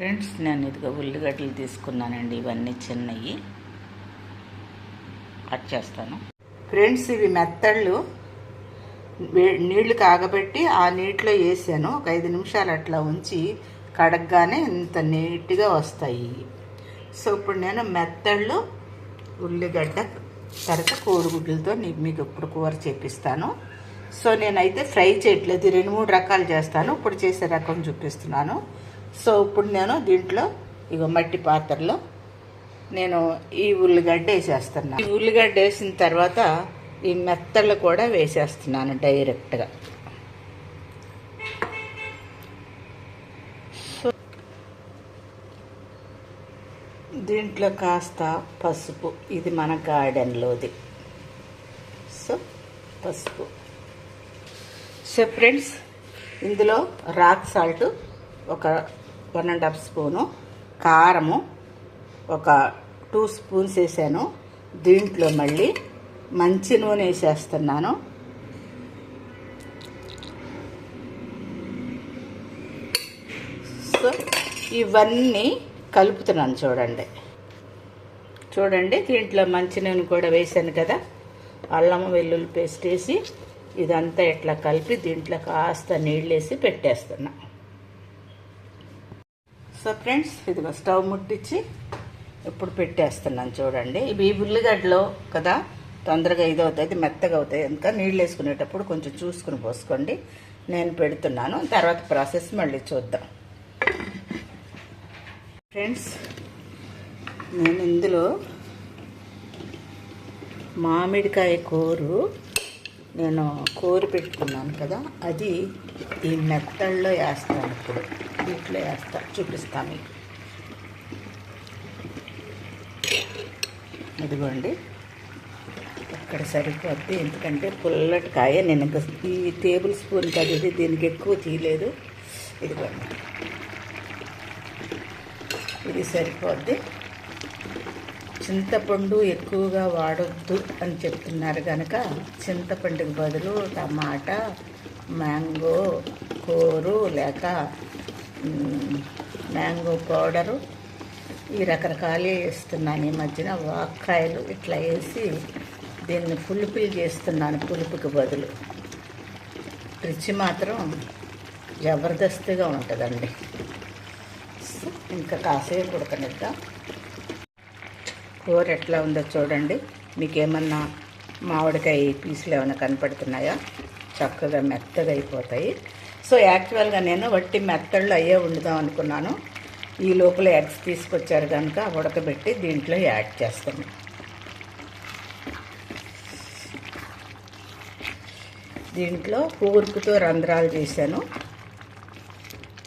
Friends నేను ఇదిగో ఉల్లిగడ్డలు తీసుకున్నానండి ఇవన్నీ చిన్నవి కట్ చేస్తాను. ఫ్రెండ్స్ ఇవి మెత్తళ్ళు. నీళ్ళు కాగబెట్టి ఆ నీటిలో వేసాను. ఒక ఐదు నిమిషాలు అట్లా ఉంచి కడగగానే ఇంత నీట్గా వస్తాయి. సో ఇప్పుడు నేను మెత్తళ్ళు ఉల్లిగడ్డ తర్వాత కోడిగుడ్లతో మీకు ఇప్పుడు కూర చేపిస్తాను. సో నేనైతే ఫ్రై చేయట్లేదు. రెండు మూడు రకాలు చేస్తాను. ఇప్పుడు చేసే రకం చూపిస్తున్నాను. సో ఇప్పుడు నేను దీంట్లో. ఇగో మట్టి పాత్రలో నేను ఈ ఉల్లిగడ్డ వేసేస్తున్నాను ఈ ఉల్లిగడ్డ వేసిన తర్వాత ఈ మెత్తళ్ళు కూడా వేసేస్తున్నాను డైరెక్ట్గా. సో దీంట్లో కాస్త పసుపు. ఇది మన గార్డెన్లోది. సో పసుపు. సో ఫ్రెండ్స్ ఇందులో రాక్ సాల్ట్ ఒక వన్ అండ్ హాఫ్ స్పూను కారము ఒక టూ స్పూన్స్ వేసాను. దీంట్లో మళ్ళీ మంచి నూనె వేసేస్తున్నాను. సో ఇవన్నీ కలుపుతున్నాను చూడండి. చూడండి దీంట్లో మంచి నూనె కూడా వేసాను కదా. అల్లం వెల్లుల్లి పేస్ట్ వేసి ఇదంతా ఇట్లా కలిపి దీంట్లో కాస్త నీళ్ళు వేసి పెట్టేస్తున్నాను సో ఫ్రెండ్స్ ఇదిగో స్టవ్ ముట్టించి ఇప్పుడు పెట్టేస్తున్నాను చూడండి. ఇవి ఉల్లిగడ్డలో కదా? తొందరగా ఇది అవుతుంది మెత్తగా అవుతాయి. ఇంకా నీళ్ళు వేసుకునేటప్పుడు కొంచెం చూసుకుని పోసుకోండి. నేను పెడుతున్నాను. తర్వాత ప్రాసెస్ మళ్ళీ చూద్దాం. ఫ్రెండ్స్ నేను ఇందులో మామిడికాయ కూరు నేను కూర పెట్టుకున్నాను కదా అది ఈ మెత్తల్లో వేస్తాను ఇప్పుడు. దీంట్లో వేస్తా చూపిస్తాను మీకు. ఇదిగోండి. ఇక్కడ సరిపోద్ది ఎందుకంటే పుల్లటి కాయ నేను ఇంకా ఈ టేబుల్ స్పూన్ కదిది దీనికి ఎక్కువ తీయలేదు. ఇదిగోండి. ఇది సరిపోద్ది. చింతపండు ఎక్కువగా వాడొద్దు అని చెప్తున్నారు కనుక చింతపండుకి బదులు టమాటా మ్యాంగో కూరు లేక మ్యాంగో పౌడరు ఈ రకరకాలు వేస్తున్నాను. ఈ మధ్యన వాక్కాయలు ఇట్లా వేసి దీన్ని పులుపులు చేస్తున్నాను పులుపుకి బదులు. రుచి మాత్రం జబర్దస్త్గా ఉంటుందండి. ఇంకా కాసేపు ఉడకనిద్దాం. కూర ఎట్లా ఉందో చూడండి. మీకు ఏమన్నా మామిడికాయ పీసులు ఏమైనా కనపడుతున్నాయా? చక్కగా మెత్తగా అయిపోతాయి. సో యాక్చువల్గా నేను వట్టి మెత్తళ్ళు అయ్యే వండుదాం అనుకున్నాను. ఈ లోపల ఎగ్స్ తీసుకొచ్చారు కనుక ఉడకబెట్టి దీంట్లో యాడ్ చేస్తాను. దీంట్లో కూర్పుతో రంధ్రాలు చేశాను.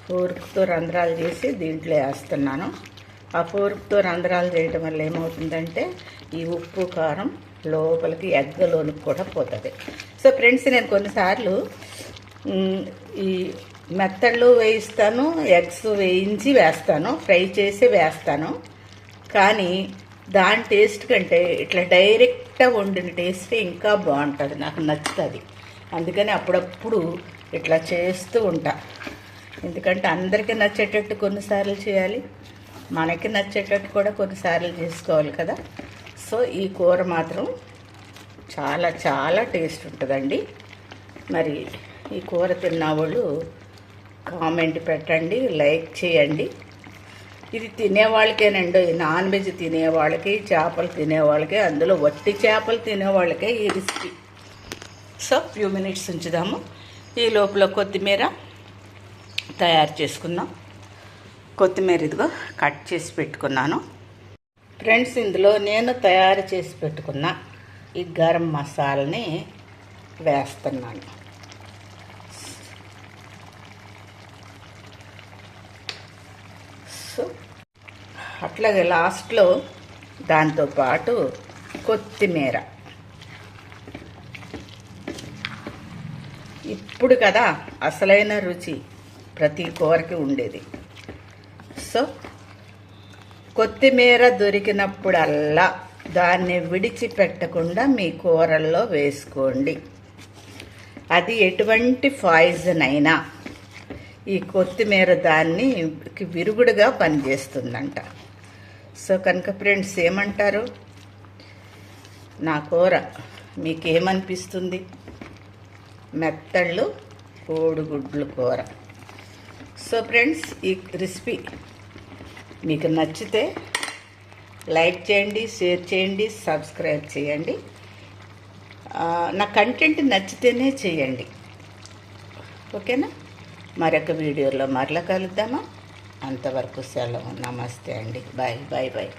కూర్పుతో రంధ్రాలు చేసి దీంట్లో వేస్తున్నాను. ఆ ఫోర్క్తో రంధ్రాలు చేయడం వల్ల ఏమవుతుందంటే ఈ ఉప్పు కారం లోపలికి ఎగ్గలోనికి కూడా పోతుంది. సో ఫ్రెండ్స్ నేను కొన్నిసార్లు ఈ మెత్తళ్ళు వేయిస్తాను ఎగ్స్ వేయించి వేస్తాను ఫ్రై చేసి వేస్తాను. కానీ దాని టేస్ట్ కంటే ఇట్లా డైరెక్ట్గా వండిన టేస్ట్ ఇంకా బాగుంటుంది నాకు నచ్చుతుంది. అందుకని అప్పుడప్పుడు ఇట్లా చేస్తూ ఉంటా. ఎందుకంటే అందరికీ నచ్చేటట్టు కొన్నిసార్లు చేయాలి. మనకి నచ్చేటట్టు కూడా కొన్నిసార్లు చేసుకోవాలి కదా. సో ఈ కూర మాత్రం చాలా చాలా టేస్ట్ ఉంటుందండి. మరి ఈ కూర తిన్న వాళ్ళు కామెంట్ పెట్టండి లైక్ చేయండి. ఇది తినేవాళ్ళకేనండి నాన్ వెజ్ తినేవాళ్ళకి చేపలు తినేవాళ్ళకి అందులో వట్టి చేపలు తినేవాళ్ళకే ఈ రెసిపీ సో ఫ్యూ మినిట్స్ ఉంచుదాము. ఈ లోపల కొత్తిమీర తయారు చేసుకుందాం. కొత్తిమీర ఇదిగో కట్ చేసి పెట్టుకున్నాను. ఫ్రెండ్స్ ఇందులో నేను తయారు చేసి పెట్టుకున్న ఈ గరం మసాలని వేస్తున్నాను. సో అట్లాగే లాస్ట్లో దాంతోపాటు కొత్తిమీర. ఇప్పుడు కదా అసలైన రుచి ప్రతి కూరకి ఉండేది. సో కొత్తిమీర దొరికినప్పుడల్లా దాన్ని విడిచిపెట్టకుండా మీ కూరల్లో వేసుకోండి. అది ఎటువంటి పాయిజన్ అయినా ఈ కొత్తిమీర దాన్ని విరుగుడుగా పనిచేస్తుందంట. సో కనుక ఫ్రెండ్స్ ఏమంటారు? నా కూర మీకేమనిపిస్తుంది? మెత్తళ్ళు కోడిగుడ్లు కూర. సో ఫ్రెండ్స్ ఈ రెసిపీ మీకు నచ్చితే లైక్ చేయండి షేర్ చేయండి సబ్స్క్రైబ్ చేయండి. నా కంటెంట్ నచ్చితేనే చేయండి. ఓకేనా? మరొక వీడియోలో మరలా కలుద్దామా? అంతవరకు సెలవు. నమస్తే అండి. Bye bye bye.